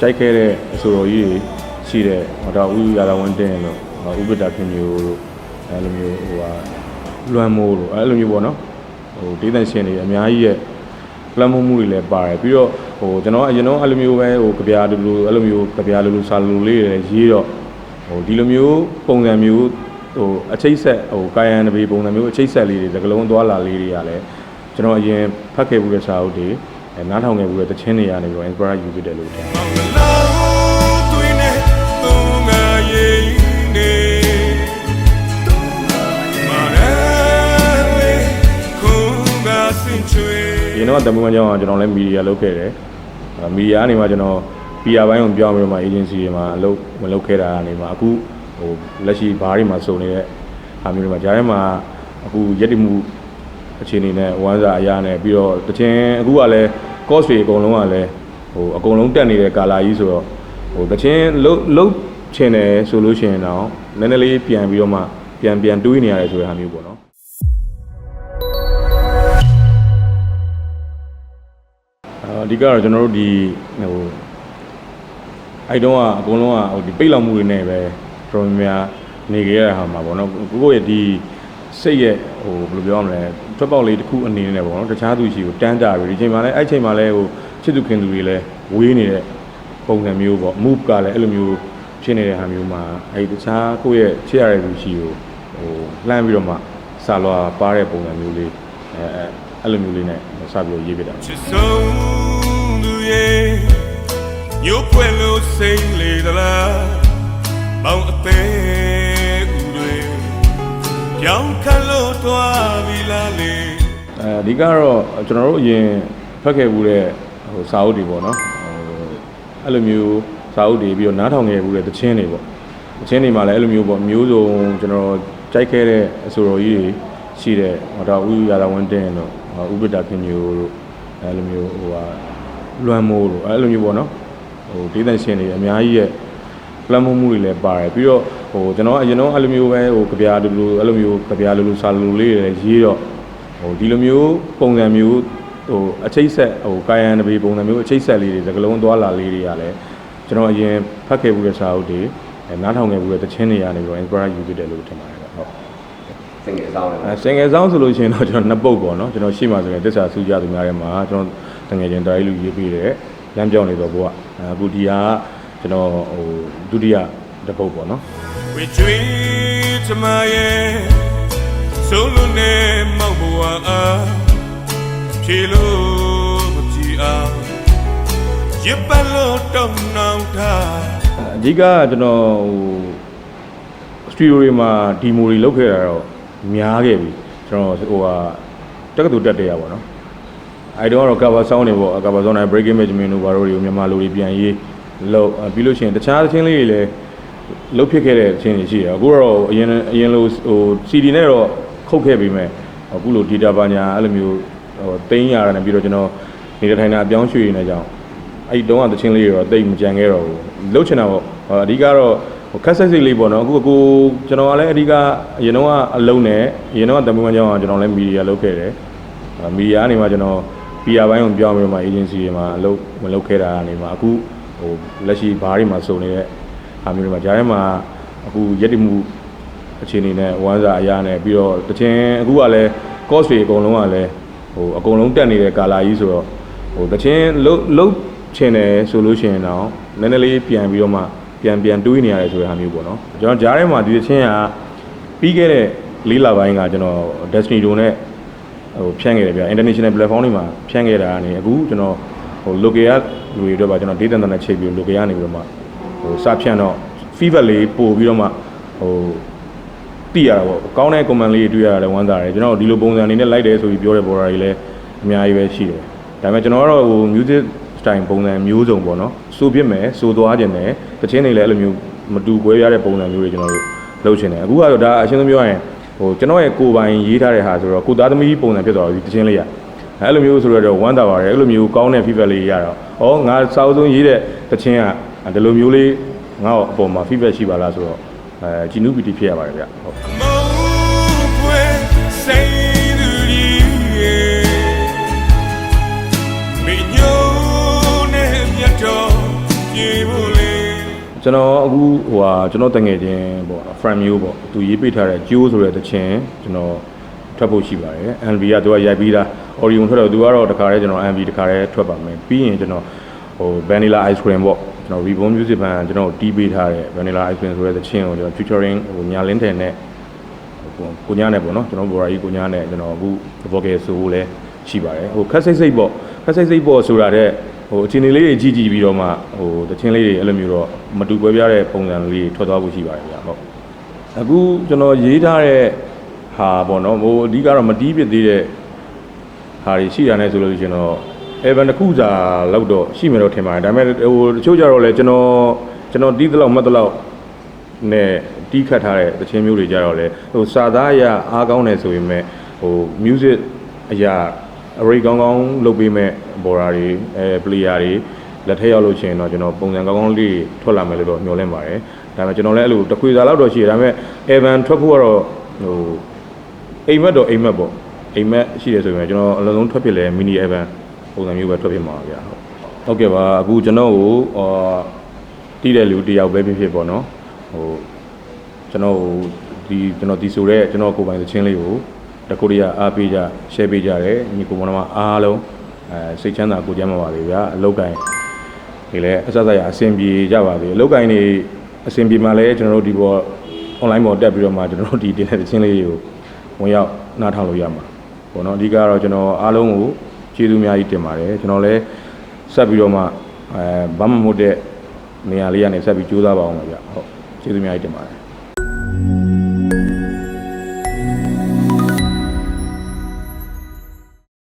ကြိုက်ခဲ့တဲ့အဆိုတော်ကြီးတွေရှိတဲ့ဟောတော့ဦးရာသာဝန်တင်လို့ဥပဒခင်မျိုးတို့အဲလိုမျိုးဟိုဟာလွမ်းမိုးတို့အဲလိုမျိုးပေါ့နော်ဟိုဒေသရှင်တွေအများကြီးရဲ့လွမ်းမိုးမှုတွေလည်းပါတယ်ပြီးတော့ဟိုကျွန်တော်အရင်တော့အဲ့လိုမျိုးပဲဟိုကြပြာလူလူအဲ့လိုမျိုးကြပြာလူလူစာလူလူလေးတွေလည်းရေးတော့ဟိုဒီလိုမျိုးပုံစံမျိုးဟိုအချိတ်ဆက်ဟိုကာယံတပေပုံစံမျိုးအချိတ်ဆက်လေးတွေသကလုံးသွားလာလေးတွေကလည်းကျွန်တော်အရင်ဖတ်ခဲ့မှုတဲ့စာအုပ်တွေ အဲနားထောင်ခဲ့မှုတဲ့တခြင်းတွေကနေပြီးတော့ inspire ယူဖြစ်တယ်လို့ထင်တယ်လောသွင်းနေသူငါရင်နေမာရဲခုကစင်ချွေဒီတော့တမန်မကျောင်းကကျွန်တော်လည်းမီဒီယာလုပ်ခဲ့တယ်အဲမီဒီယာကနေမှကျွန်တော် PR ဘိုင်းကိုပြောင်းပြီးတော့မှ agency တွေမှာအလုပ်မလုပ်ခဲ့တာကနေမှအခုဟိုလက်ရှိဘားတွေမှာစုံနေတဲ့ဟာမျိုးတွေမှာဂျားထဲမှာအခုရက်တည်မှုအခြေအနေနဲ့ဝမ်းစာအရာနဲ့ပြီးတော့တခြင်းအခုကလည်း cost တွေအကုန်လုံးကလည်းဟိုအကုန်လုံးတက်နေတဲ့ကာလာကြီးဆိုတော့ဟိုတခြင်းလုံးလုံးချင်တယ်ဆိုလို့ရှိရင်တော့နည်းနည်းလေးပြန်ပြီးတော့မှပြန်ပြန်တွေးနေရတယ်ဆိုတဲ့ဟာမျိုးပေါ့နော်အဓိကတော့ကျွန်တော်တို့ဒီဟိုအဲ့တုန်းကအကုန်လုံးကဟိုဒီပိတ်လောက်မှုတွေနဲ့ပဲတော်တော်များများနေကြရတာဟာမှာပေါ့နော်ကိုကိုရဲ့ဒီစိတ်ရဲ့ဟိုဘယ်လိုပြောရမလဲ ထွက်ပေါက်လေးတစ်ခုအနေနဲ့ပေါ့နော်တခြားသူရှိကိုတန်းတာပြီဒီချိန်မှာလည်းအဲ့ချိန်မှာလည်းဟိုချစ်သူခင်သူတွေလည်းဝေးနေတဲ့ပုံစံမျိုးပေါ့ move ကလည်းအဲ့လိုမျိုးဖြစ်နေတဲ့ဟာမျိုးမှာအဲ့ဒီတခြားကိုယ့်ရဲ့ချစ်ရတဲ့သူရှိကိုဟိုလှမ်းပြီးတော့မှစာလွာပါတဲ့ပုံစံမျိုးလေးအဲအဲအဲ့လိုမျိုးလေးနဲ့စပြီးတော့ရေးပြတာချစ်ဆုံးသူရဲ့ညို့ဖွယ်လို့စိတ်လေသလားပေါင်းအသေးဦးတွေ ကြောင်ခတ်လို့တွားပြီလားလေအဲအဓိကတော့ကျွန်တော်တို့အရင်ဖတ်ခဲ့မှုတဲ့ဟိုစာအုပ်တွေပေါ့နော်ဟိုအဲ့လိုမျိုးစာအုပ်တွေပြီးတော့နားထောင်ခဲ့မှုတဲ့သချင်းတွေပေါ့သချင်းတွေမှာလည်းအဲ့လိုမျိုးပေါ့မျိုးစုံကျွန်တော်ကြိုက်ခဲ့တဲ့အဆိုတော်ကြီးတွေရှိတဲ့ဟောတော့ဦးရာသာဝန်တင်တို့ဥပဒခင်မျိုးတို့အဲ့လိုမျိုးဟိုဟာလွမ်းမိုးတို့အဲ့လိုမျိုးပေါ့နော်ဟိုဒေသရှင်တွေအများကြီးရဲ့ပလတ်မှုမှုတွေလည်းပါတယ်ပြီးတော့ ဟိုကျွန်တော်အရင်တော့အဲ့လိုမျိုးပဲဟိုကြပြာလူလူအဲ့လိုမျိုးကြပြာလူလူစာလူလူလေးတွေလည်းရေးတော့ဟိုဒီလိုမျိုးပုံစံမျိုးဟိုအချိတ်ဆက်ဟိုကာယံတပေပုံစံမျိုးအချိတ်ဆက်လေးတွေသကလုံးသွားလာလေးတွေကလည်းကျွန်တော်အရင်ဖတ်ခဲ့မှုတဲ့စာအုပ်တွေအဲနားထောင်ခဲ့မှုတဲ့တခြင်းတွေကနေပြီးတော့ inspire ယူဖြစ်တယ်လို့ထင်ပါတယ်ဟုတ်စင်ငယ်ဆောင်တယ်အဲစင်ငယ်ဆောင်ဆိုလို့ရှိရင်တော့ကျွန်တော်နှစ်ပုတ်ပေါ့နော်ကျွန်တော်ရှိမှဆိုရင်တစ္ဆာစူးကြသူများထဲမှာကျွန်တော်တငယ်ချင်းတိုင်းလူရေးပြီးတယ်လမ်းပြောင်းနေတော့ဘိုကအခုဒီဟာကကျွန်တော်ဟိုဒုတိယ တစ်ပုတ်ပေါ့နော်ဝေကျွေးချမရဲ့ဆုံးလို့နေမောက်ဘဝအားဖြေလို့မကြည့်အောင်ရပတ်လို့တောင်းနောင်တာအဓိကကကျွန်တော်ဟိုစတူဒီယိုတွေမှာဒီမိုတွေလုပ်ခဲ့တာတော့များခဲ့ပြီကျွန်တော်ဟိုဟာတက္ကသိုလ်တက်တဲ့ရပါတော့အဲတုန်းကတော့ cover sound တွေပေါ့ cover sound တွေ breaking management တို့ဘာလို့တွေကိုမြန်မာလူတွေပြန်ရေးလို့ပြီးလို့ရှိရင်တခြားသချင်းလေးတွေလည်း လုတ်ဖြစ်ခဲ့တဲ့သချင်းတွေရှိတယ်အခုတော့အရင်အရင်လိုဟို CD နဲ့တော့ခုတ်ခဲ့ပြီးမဲ့အခုလို data ပါညာအဲ့လိုမျိုးဟိုတင်းရတာနဲ့ပြီးတော့ကျွန်တော်နေတဲ့ထိုင်တာအပြောင်းရွှေ့နေကြအောင်အဲ့ဒီတုန်းကသချင်းလေးတွေတော့တိတ်မကြံခဲ့တော့ဘူးလှုပ်ချင်တာပေါ့ဟိုအဓိကတော့ဟိုခက်ဆက်စိတ်လေးပေါ့နော်အခုကိုကျွန်တော်ကလည်းအဓိကအရင်တော့ကအလုံးနဲ့အရင်တော့ကတမန်မကျောင်းကကျွန်တော်လည်းမီဒီယာလုပ်ခဲ့တယ်အဲမီဒီယာကနေမှကျွန်တော် PR ဘိုင်းကိုပြောင်းပြီးတော့မှ agency တွေမှာအလုပ်မလုပ်ခဲ့တာကနေမှအခုဟိုလက်ရှိဘားတွေမှာစုံနေတဲ့ ဟာမျိုးတွေမှာဂျားထဲမှာအခုရက်တည်မှုအခြေအနေနဲ့ဝမ်းစာအရာနဲ့ပြီးတော့တခြင်းအခုကလည်း cost တွေအကုန်လုံးကလည်းဟိုအကုန်လုံးတက်နေတဲ့ကာလာကြီးဆိုတော့ဟိုတချင်းလုံးလုံးချင်တယ်ဆိုလို့ရှိရင်တော့နည်းနည်းလေးပြန်ပြီးတော့မှပြန်ပြန်တွေးနေရတယ်ဆိုတဲ့ဟာမျိုးပေါ့နော်ကျွန်တော်ကြားထဲမှာဒီတချင်းကပြီးခဲ့တဲ့လေးလပိုင်းကကျွန်တော် Destiny တို့နဲ့ဟိုဖြန့်ခဲ့တယ်ဗျ international platform တွေမှာဖြန့်ခဲ့တာကနေအခုကျွန်တော်ဟို local ကလူတွေအတွက်ပါကျွန်တော် data နဲ့ချိန်ပြီး local ကနေပြီးတော့မှ ဟိုစဖြန့်တော့ feedback လေးပို့ပြီးတော့မှဟိုသိရတာပေါ့ကောင်းတဲ့ comment လေးတွေတွေ့ရတယ်ဝမ်းသာတယ်ကျွန်တော်ဒီလိုပုံစံအနေနဲ့လိုက်တယ်ဆိုပြီးပြောတဲ့ border တွေလည်းအများကြီးပဲရှိတယ်ဒါပေမဲ့ကျွန်တော်ကတော့ဟို music style ပုံစံမျိုးစုံပေါ့နော်စိုးဖြစ်မယ်စိုးသွားခြင်းတယ်တခြင်းတွေလည်းအဲ့လိုမျိုးမတူကွဲပြားတဲ့ပုံစံမျိုးတွေကျွန်တော်တို့လုပ်ချင်တယ်အခုကတော့ဒါအရှင်းဆုံးပြောရရင်ဟိုကျွန်တော်ရဲ့ကိုယ်ပိုင်ရေးထားတဲ့ဟာဆိုတော့ကိုသားသမီးပုံစံဖြစ်သွားတော့ဒီတခြင်းလေးရအဲ့လိုမျိုးဆိုတော့ဝမ်းသာပါတယ်အဲ့လိုမျိုးကောင်းတဲ့ feedback လေးရတော့ဩငါစာအုပ်ဆုံးရေးတဲ့တခြင်းက ဒီလိုမျိုးလေးငါ့အပေါ်မှာ feedback ရှိပါလားဆိုတော့အဲဂျီနူပီတီဖြစ်ရပါတယ်ဗျဟုတ်မုန်းဖွယ်စိတ်သူကြီးရဲ့မင်းညိုနဲ့မြတ်တော်ပြေကျွန်တော်အခုဟိုဟာကျွန်တော်တငယ်ချင်းပေါ့ frame မျိုးပေါ့သူရေးပေးထားတဲ့ကျိုးဆိုတဲ့တခြင်းကျွန်တော်ထွက်ဖို့ရှိပါတယ် NV ကသူကရိုက်ပြီးသား Orion ထွက်တော့သူကတော့တခါတည်းကျွန်တော် NV တခါတည်းထွက်ပါမယ်ပြီးရင်ကျွန်တော်ဟို vanilla ice cream ပေါ့ ကျွန်တော် Reborn Music Band ကျွန်တော်တီးပေးထားတဲ့ vanilla ice cream ဆိုတဲ့တခြင်းကိုကျွန်တော် featuring ဟိုညာလင်းတယ်နဲ့ဟိုကိုညာနဲ့ပေါ့နော်ကျွန်တော်ဘော်ရာကြီးကိုညာနဲ့ကျွန်တော်အခု vocal ဆိုလဲရှိပါတယ်ဟိုခက်စိတ်စိတ်ပေါ့ခက်စိတ်စိတ်ပေါ့ဆိုတာတဲ့ဟိုအချိန်လေးတွေကြီးကြီးပြီးတော့မှဟိုတခြင်းလေးတွေအဲ့လိုမျိုးတော့မတူကွဲပြားတဲ့ပုံစံလေးတွေထွက်သွားဖို့ရှိပါတယ်ဗျာဟုတ်အခုကျွန်တော်ရေးထားတဲ့ဟာပေါ့နော်ဟိုအဓိကတော့မတီးပြသေးတဲ့ဟာတွေရှိတာနဲ့ဆိုလို့ရှိရင်တော့ Evan တစ်ခုစာလောက်တော့ရှိမယ်တော့ထင်ပါတယ်ဒါပေမဲ့ဟိုတချို့ကြတော့လေကျွန်တော်ကျွန်တော်တီးသလောက်မှတ်သလောက်နဲ့တီးခတ်ထားတဲ့သချင်းမျိုးတွေကြတော့လေဟိုစာသားအရအားကောင်းတယ်ဆိုရင်မဲ့ဟို music အရာ array ကောင်းကောင်းလုပ်ပေးမဲ့ဘော်ရာတွေအဲ player တွေလက်ထက်ရောက်လို့ရှိရင်တော့ကျွန်တော်ပုံစံကောင်းကောင်းလေးထွက်လာမယ်လို့တော့မျှော်လင့်ပါတယ်ဒါပေမဲ့ကျွန်တော်လည်းအဲ့လိုတခွေစာလောက်တော့ရှိတယ်ဒါပေမဲ့ Evan ထွက်ဖို့ကတော့ဟိုအိမ်မက်တော့အိမ်မက်ပေါ့အိမ်မက်ရှိတယ်ဆိုရင်ကျွန်တော်အလုံးစုံထွက်ဖြစ်လဲ mini Evan ပုံစံမျိုးပဲထွက်ဖြစ်မှာပါဗျာဟုတ်ဟုတ်ကဲ့ပါအခုကျွန်တော်ကိုအာတီးတဲ့လူတစ်ယောက်ပဲဖြစ်ဖြစ်ပေါ့နော်ဟိုကျွန်တော်ဒီကျွန်တော်ဒီဆိုတဲ့ကျွန်တော်ကိုယ်ပိုင်သချင်းလေးကိုတကူရီးယားအားပေးကြ share ပေးကြတယ်ညီကိုမောင်နှမအားလုံးအဲစိတ်ချမ်းသာကိုယ်ကျမ်းပါပါလေဗျာအလောက်ကင်ဒီလည်းအစစရအဆင်ပြေကြပါစေအလောက်ကင်နေအဆင်ပြေမှလည်းကျွန်တော်တို့ဒီပေါ် online ပေါ်တက်ပြီးတော့မှကျွန်တော်တို့ဒီတင်တဲ့သချင်းလေးတွေကိုဝင်ရောက်နားထောင်လို့ရမှာပေါ့နော်အဓိကတော့ကျွန်တော်အားလုံးကို ကျေးဇူးအများကြီးတင်ပါတယ်ကျွန်တော်လည်းဆက်ပြီးတော့မှအဲဘာမှမဟုတ်တဲ့နေရာလေးကနေဆက်ပြီးကြိုးစားပါအောင်ပါဗျာဟုတ်ကျေးဇူးအများကြီးတင်ပါတယ်